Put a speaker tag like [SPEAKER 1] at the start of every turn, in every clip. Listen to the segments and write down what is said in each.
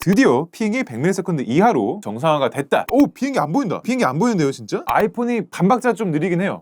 [SPEAKER 1] 드디어 핑이 100ms 이하로 정상화가 됐다.
[SPEAKER 2] 오 비행기 안 보인다. 비행기 안 보이는데요 진짜?
[SPEAKER 1] 아이폰이 반박자 좀 느리긴 해요.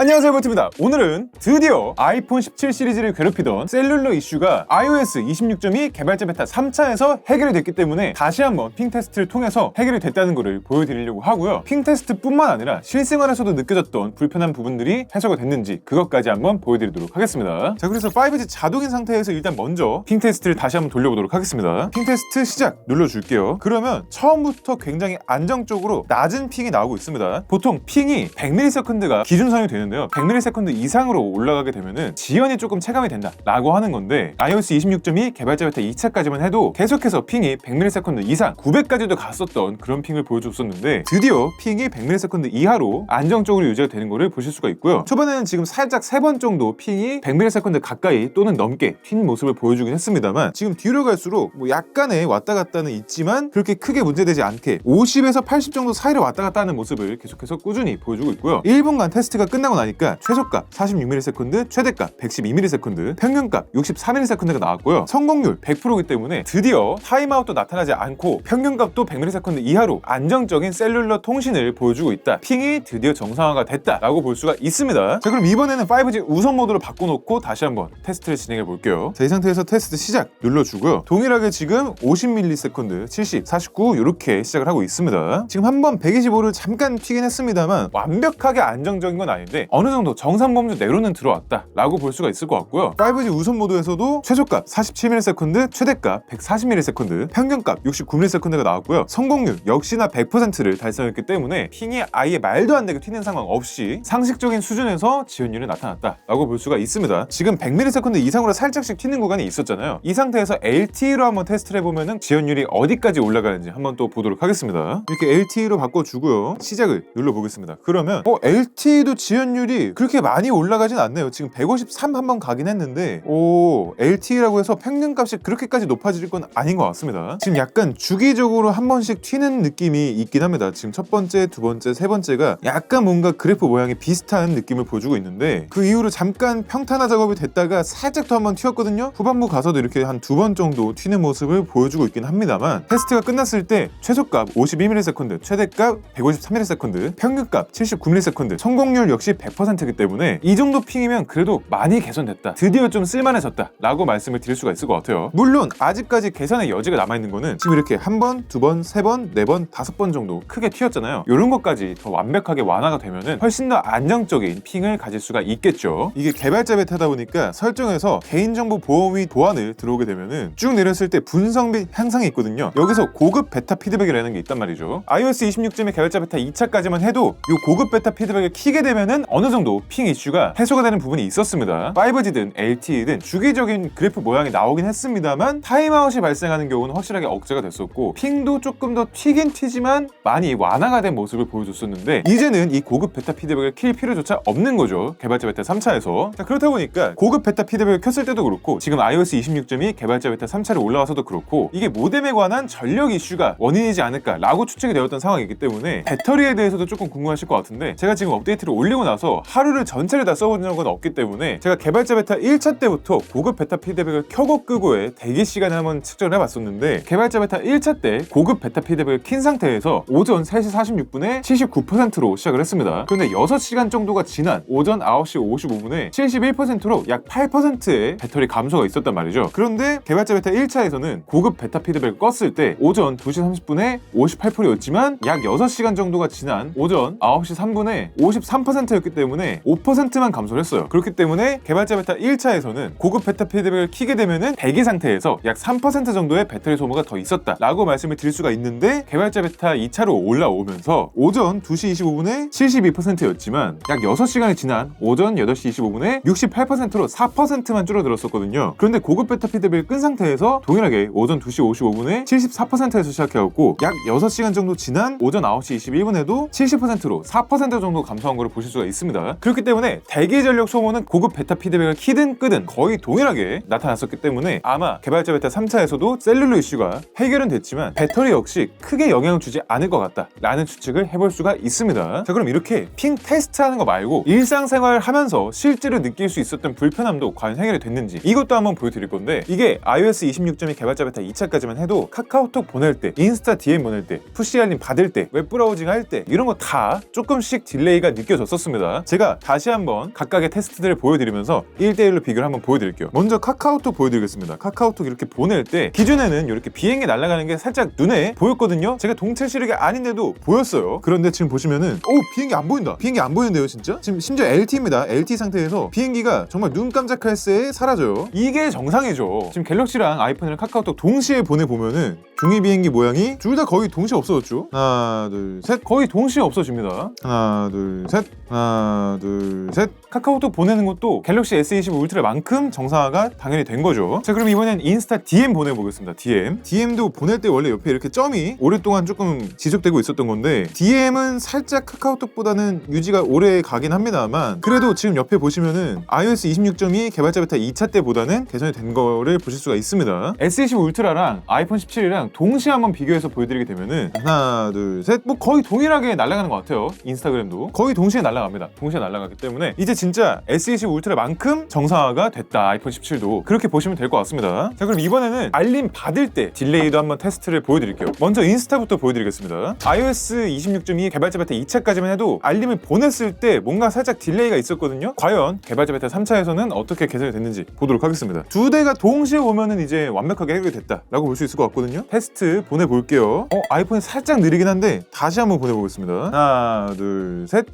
[SPEAKER 1] 안녕하세요 버트입니다. 오늘은 드디어 아이폰 17 시리즈를 괴롭히던 셀룰러 이슈가 iOS 26.2 개발자 베타 3차에서 해결이 됐기 때문에 다시 한번 핑 테스트를 통해서 해결이 됐다는 것을 보여드리려고 하고요. 핑 테스트뿐만 아니라 실생활에서도 느껴졌던 불편한 부분들이 해소가 됐는지 그것까지 한번 보여드리도록 하겠습니다.
[SPEAKER 2] 자 그래서 5G 자동인 상태에서 일단 먼저
[SPEAKER 1] 핑 테스트를 다시 한번 돌려보도록 하겠습니다.
[SPEAKER 2] 핑 테스트 시작! 눌러줄게요. 그러면 처음부터 굉장히 안정적으로 낮은 핑이 나오고 있습니다.
[SPEAKER 1] 보통 핑이 100ms가 기준선이 되는 데요. 100ms 이상으로 올라가게 되면은 지연이 조금 체감이 된다 라고 하는 건데 iOS 26.2 개발자 베타 2차까지만 해도 계속해서 핑이 100ms 이상 900까지도 갔었던 그런 핑을 보여줬었는데 드디어 핑이 100ms 이하로 안정적으로 유지가 되는 것을 보실 수가 있고요. 초반에는 지금 살짝 세번 정도 핑이 100ms 가까이 또는 넘게 튄 모습을 보여주긴 했습니다만
[SPEAKER 2] 지금 뒤로 갈수록 뭐 약간의 왔다 갔다는 있지만 그렇게 크게 문제되지 않게 50에서 80 정도 사이를 왔다 갔다 하는 모습을 계속해서 꾸준히 보여주고 있고요. 1분간 테스트가 끝나고 나니까 최소값 46ms, 최대값 112ms, 평균값 64ms가 나왔고요. 성공률 100%이기 때문에 드디어 타임아웃도 나타나지 않고 평균값도 100ms 이하로 안정적인 셀룰러 통신을 보여주고 있다. 핑이 드디어 정상화가 됐다라고 볼 수가 있습니다. 자 그럼 이번에는 5G 우선 모드로 바꿔놓고 다시 한번 테스트를 진행해 볼게요. 자 이 상태에서 테스트 시작 눌러주고요. 동일하게 지금 50ms, 70, 49 이렇게 시작을 하고 있습니다. 지금 한번 125를 잠깐 튀긴 했습니다만 완벽하게 안정적인 건 아닌데 어느 정도 정상 범주 내로는 들어왔다라고 볼 수가 있을 것 같고요. 5G 우선 모드에서도 최저값 47ms, 최대값 140ms, 평균값 69ms가 나왔고요. 성공률 역시나 100%를 달성했기 때문에 핑이 아예 말도 안 되게 튀는 상황 없이 상식적인 수준에서 지연율이 나타났다라고 볼 수가 있습니다. 지금 100ms 이상으로 살짝씩 튀는 구간이 있었잖아요. 이 상태에서 LTE로 한번 테스트를 해보면 지연율이 어디까지 올라가는지 한번 또 보도록 하겠습니다. 이렇게 LTE로 바꿔주고요. 시작을 눌러보겠습니다. 그러면 어, LTE도 지연율 이 그렇게 많이 올라가진 않네요. 지금 153 한번 가긴 했는데 오 LTE라고 해서 평균값이 그렇게까지 높아질 건 아닌 것 같습니다. 지금 약간 주기적으로 한 번씩 튀는 느낌이 있긴 합니다. 지금 첫 번째, 두 번째, 세 번째가 약간 뭔가 그래프 모양이 비슷한 느낌을 보여주고 있는데 그 이후로 잠깐 평탄화 작업이 됐다가 살짝 더한번 튀었거든요. 후반부 가서도 이렇게 한 두 번 정도 튀는 모습을 보여주고 있긴 합니다만 테스트가 끝났을 때 최소값 52ms, 최대값 153ms, 평균값 79ms, 성공률 역시 100% 이기 때문에 이 정도 핑이면 그래도 많이 개선됐다. 드디어 좀 쓸만해졌다. 라고 말씀을 드릴 수가 있을 것 같아요. 물론 아직까지 개선의 여지가 남아있는 거는 지금 이렇게 한 번, 두 번, 세 번, 네 번, 다섯 번 정도 크게 튀었잖아요. 이런 것까지 더 완벽하게 완화가 되면은 훨씬 더 안정적인 핑을 가질 수가 있겠죠. 이게 개발자 베타다 보니까 설정에서 개인정보 보호 및 보안을 들어오게 되면은 쭉 내렸을 때 분성 및 향상이 있거든요. 여기서 고급 베타 피드백이라는 게 있단 말이죠. iOS 26.2 개발자 베타 2차까지만 해도 이 고급 베타 피드백을 키게 되면은 어느 정도 핑 이슈가 해소가 되는 부분이 있었습니다. 5G든 LTE든 주기적인 그래프 모양이 나오긴 했습니다만 타임아웃이 발생하는 경우는 확실하게 억제가 됐었고 핑도 조금 더 튀긴 튀지만 많이 완화가 된 모습을 보여줬었는데 이제는 이 고급 베타 피드백을 킬 필요조차 없는 거죠. 개발자 베타 3차에서. 자, 그렇다 보니까 고급 베타 피드백을 켰을 때도 그렇고 지금 iOS 26.2 개발자 베타 3차를 올라와서도 그렇고 이게 모뎀에 관한 전력 이슈가 원인이지 않을까라고 추측이 되었던 상황이기 때문에 배터리에 대해서도 조금 궁금하실 것 같은데 제가 지금 업데이트를 올리고 나서 하루를 전체를 다 써본 적은 없기 때문에 제가 개발자 베타 1차 때부터 고급 베타 피드백을 켜고 끄고의 대기 시간을 한번 측정을 해봤었는데 개발자 베타 1차 때 고급 베타 피드백을 킨 상태에서 오전 3시 46분에 79%로 시작을 했습니다. 그런데 6시간 정도가 지난 오전 9시 55분에 71%로 약 8%의 배터리 감소가 있었단 말이죠. 그런데 개발자 베타 1차에서는 고급 베타 피드백을 껐을 때 오전 2시 30분에 58%였지만 약 6시간 정도가 지난 오전 9시 3분에 53% 였기 때문에 5%만 감소를 했어요. 그렇기 때문에 개발자 베타 1차에서는 고급 베타 피드백을 키게 되면은 대기 상태에서 약 3% 정도의 배터리 소모가 더 있었다라고 말씀을 드릴 수가 있는데 개발자 베타 2차로 올라오면서 오전 2시 25분에 72%였지만 약 6시간이 지난 오전 8시 25분에 68%로 4%만 줄어들었었거든요. 그런데 고급 베타 피드백을 끈 상태에서 동일하게 오전 2시 55분에 74%에서 시작해왔고 약 6시간 정도 지난 오전 9시 21분에도 70%로 4% 정도 감소한 것을 보실 수가 있습니다.
[SPEAKER 1] 있습니다. 그렇기 때문에 대기 전력 소모는 고급 베타 피드백을 키든 끄든 거의 동일하게 나타났었기 때문에 아마 개발자 베타 3차에서도 셀룰러 이슈가 해결은 됐지만 배터리 역시 크게 영향을 주지 않을 것 같다라는 추측을 해볼 수가 있습니다. 자 그럼 이렇게 핑 테스트하는 거 말고 일상생활 하면서 실제로 느낄 수 있었던 불편함도 과연 해결이 됐는지 이것도 한번 보여드릴 건데 이게 iOS 26.2 개발자 베타 2차까지만 해도 카카오톡 보낼 때, 인스타 DM 보낼 때, 푸시 알림 받을 때, 웹브라우징 할 때 이런 거 다 조금씩 딜레이가 느껴졌었습니다. 제가 다시 한번 각각의 테스트들을 보여드리면서 1대1로 비교를 한번 보여드릴게요.
[SPEAKER 2] 먼저 카카오톡 보여드리겠습니다. 카카오톡 이렇게 보낼 때
[SPEAKER 1] 기존에는 이렇게 비행기 날아가는 게 살짝 눈에 보였거든요. 제가 동체 시력이 아닌데도 보였어요.
[SPEAKER 2] 그런데 지금 보시면은 오 비행기 안 보인다. 비행기 안 보이는데요, 진짜? 지금 심지어 LT입니다. LT 상태에서 비행기가 정말 눈 깜짝할 새에 사라져요.
[SPEAKER 1] 이게 정상이죠. 지금 갤럭시랑 아이폰이랑 카카오톡
[SPEAKER 2] 동시에 보내 보면은 중위 비행기 모양이 둘 다 거의 동시에 없어졌죠. 하나, 둘, 셋.
[SPEAKER 1] 거의 동시에 없어집니다.
[SPEAKER 2] 하나, 둘, 셋. 하나, 둘, 셋.
[SPEAKER 1] 카카오톡 보내는 것도 갤럭시 S25 울트라만큼 정상화가 당연히 된 거죠. 자 그럼 이번엔 인스타 DM 보내보겠습니다. DM.
[SPEAKER 2] DM도 보낼 때 원래 옆에 이렇게 점이 오랫동안 조금 지속되고 있었던 건데 DM은 살짝 카카오톡보다는 유지가 오래 가긴 합니다만 그래도 지금 옆에 보시면은 iOS 26.2 개발자 베타 2차 때보다는 개선이 된 거를 보실 수가 있습니다.
[SPEAKER 1] S25 울트라랑 아이폰 17이랑 동시에 한번 비교해서 보여드리게 되면은
[SPEAKER 2] 하나, 둘, 셋.
[SPEAKER 1] 뭐 거의 동일하게 날아가는 것 같아요. 인스타그램도 거의 동시에 날아갑니다. 동시에 날아가기 때문에 이제 진짜 S25 울트라만큼 정상화가 됐다. 아이폰 17도 그렇게 보시면 될 것 같습니다. 자 그럼 이번에는 알림 받을 때 딜레이도 한번 테스트를 보여드릴게요. 먼저 인스타부터 보여드리겠습니다. iOS 26.2 개발자 베타 2차까지만 해도 알림을 보냈을 때 뭔가 살짝 딜레이가 있었거든요. 과연 개발자 베타 3차에서는 어떻게 개선이 됐는지 보도록 하겠습니다. 두 대가 동시에 오면은 이제 완벽하게 해결이 됐다 라고 볼 수 있을 것 같거든요. 테스트 보내볼게요. 어 아이폰이 살짝 느리긴 한데 다시 한번 보내보겠습니다.
[SPEAKER 2] 하나, 둘, 셋.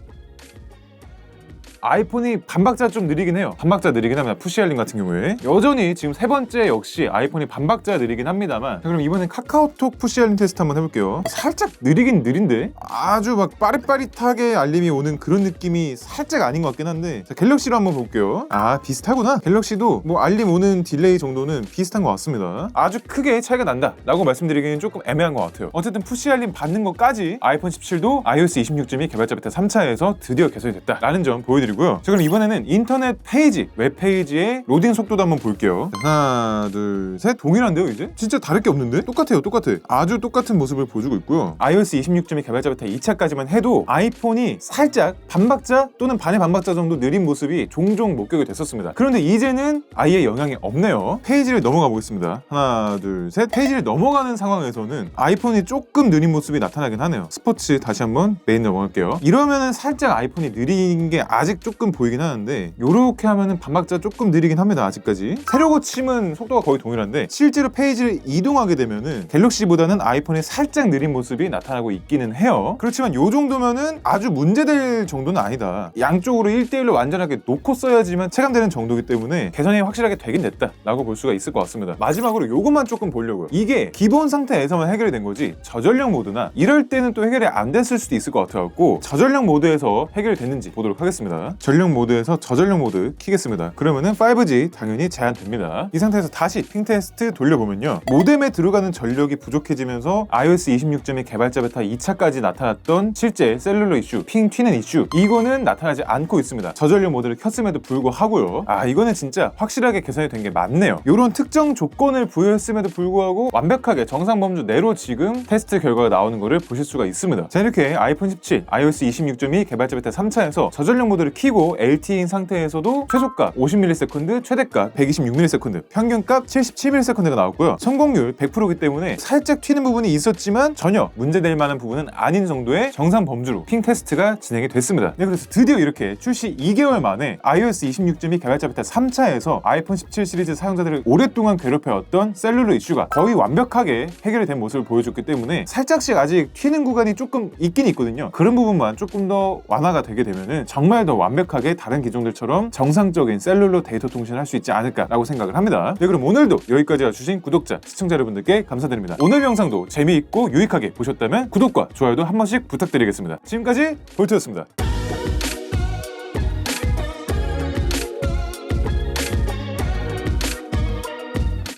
[SPEAKER 1] 아이폰이 반박자 좀 느리긴 해요. 반박자 느리긴 합니다. 푸시 알림 같은 경우에. 여전히 지금 세 번째 역시 아이폰이 반박자 느리긴 합니다만. 자, 그럼 이번엔 카카오톡
[SPEAKER 2] 푸시 알림 테스트 한번 해볼게요.
[SPEAKER 1] 살짝 느리긴 느린데?
[SPEAKER 2] 아주 막 빠릿빠릿하게 알림이 오는 그런 느낌이 살짝 아닌 것 같긴 한데. 자, 갤럭시로 한번 볼게요. 아 비슷하구나. 갤럭시도 뭐 알림 오는 딜레이 정도는 비슷한 것 같습니다.
[SPEAKER 1] 아주 크게 차이가 난다라고 말씀드리기는 조금 애매한 것 같아요. 어쨌든 푸시 알림 받는 것까지 아이폰 17도 iOS 26.2 개발자 베타 3차에서 드디어 개선이 됐다라는 점 보여드리고 요. 자 그럼 이번에는 인터넷 페이지, 웹 페이지의 로딩 속도도 한번 볼게요.
[SPEAKER 2] 하나 둘 셋
[SPEAKER 1] 동일한데요 이제?
[SPEAKER 2] 진짜 다를 게 없는데? 똑같아요 똑같아 아주 똑같은 모습을 보여주고 있고요
[SPEAKER 1] iOS 26.2 개발자 베타 2차까지만 해도 아이폰이 살짝 반박자 또는 반의 반박자 정도 느린 모습이 종종 목격이 됐었습니다. 그런데 이제는 아예 영향이 없네요.
[SPEAKER 2] 페이지를 넘어가 보겠습니다 하나 둘 셋 페이지를 넘어가는 상황에서는 아이폰이 조금 느린 모습이 나타나긴 하네요 스포츠 다시 한번 메인 넘어갈게요
[SPEAKER 1] 이러면은 살짝 아이폰이 느린 게 아직
[SPEAKER 2] 조금 보이긴 하는데
[SPEAKER 1] 요렇게 하면은 반박자 조금
[SPEAKER 2] 느리긴 합니다 아직까지
[SPEAKER 1] 세로 고침은 속도가 거의 동일한데
[SPEAKER 2] 실제로 페이지를 이동하게 되면은
[SPEAKER 1] 갤럭시보다는 아이폰이 살짝 느린 모습이 나타나고 있기는 해요.
[SPEAKER 2] 그렇지만 요 정도면은 아주 문제될 정도는 아니다
[SPEAKER 1] 양쪽으로 1대1로 완전하게 놓고 써야지만 체감되는 정도기 때문에 개선이 확실하게 되긴 됐다 라고 볼 수가 있을 것 같습니다. 마지막으로 요것만 조금 보려고요. 이게 기본 상태에서만 해결이 된 거지 저전력 모드나 이럴 때는 또 해결이 안 됐을 수도 있을 것 같아갖고 저전력 모드에서 해결이 됐는지 보도록 하겠습니다.
[SPEAKER 2] 전력 모드에서 저전력 모드 키겠습니다 그러면은 5G 당연히 제한됩니다 이 상태에서 다시 핑 테스트 돌려보면요 모뎀에 들어가는 전력이 부족해지면서
[SPEAKER 1] iOS 26.2 개발자 베타 2차까지 나타났던 실제 셀룰러 이슈, 핑 튀는 이슈 이거는 나타나지 않고 있습니다. 저전력 모드를 켰음에도 불구하고요. 아 이거는 진짜 확실하게 개선이 된 게 맞네요. 이런 특정 조건을 부여했음에도 불구하고 완벽하게 정상 범주 내로 지금 테스트 결과가 나오는 것을 보실 수가 있습니다. 자 이렇게 아이폰 17, iOS 26.2 개발자 베타 3차에서 저전력 모드를 키고 LTE인 상태에서도 최소값 50ms, 최대값 126ms, 평균값 77ms가 나왔고요. 성공률 100%이기 때문에 살짝 튀는 부분이 있었지만 전혀 문제될 만한 부분은 아닌 정도의 정상 범주로 핑 테스트가 진행이 됐습니다. 네, 그래서 드디어 이렇게 출시 2개월 만에 iOS 26.2 개발자 베타 3차에서 아이폰 17 시리즈 사용자들을 오랫동안 괴롭혀왔던 셀룰러 이슈가 거의 완벽하게 해결이 된 모습을 보여줬기 때문에 살짝씩 아직 튀는 구간이 조금 있긴 있거든요. 그런 부분만 조금 더 완화가 되게 되면은 정말 더 완벽하게 다른 기종들처럼 정상적인 셀룰러 데이터 통신을 할 수 있지 않을까라고 생각을 합니다. 네, 그럼 오늘도 여기까지 와주신 구독자, 시청자 여러분들께 감사드립니다. 오늘 영상도 재미있고 유익하게 보셨다면 구독과 좋아요도 한 번씩 부탁드리겠습니다. 지금까지 볼트였습니다.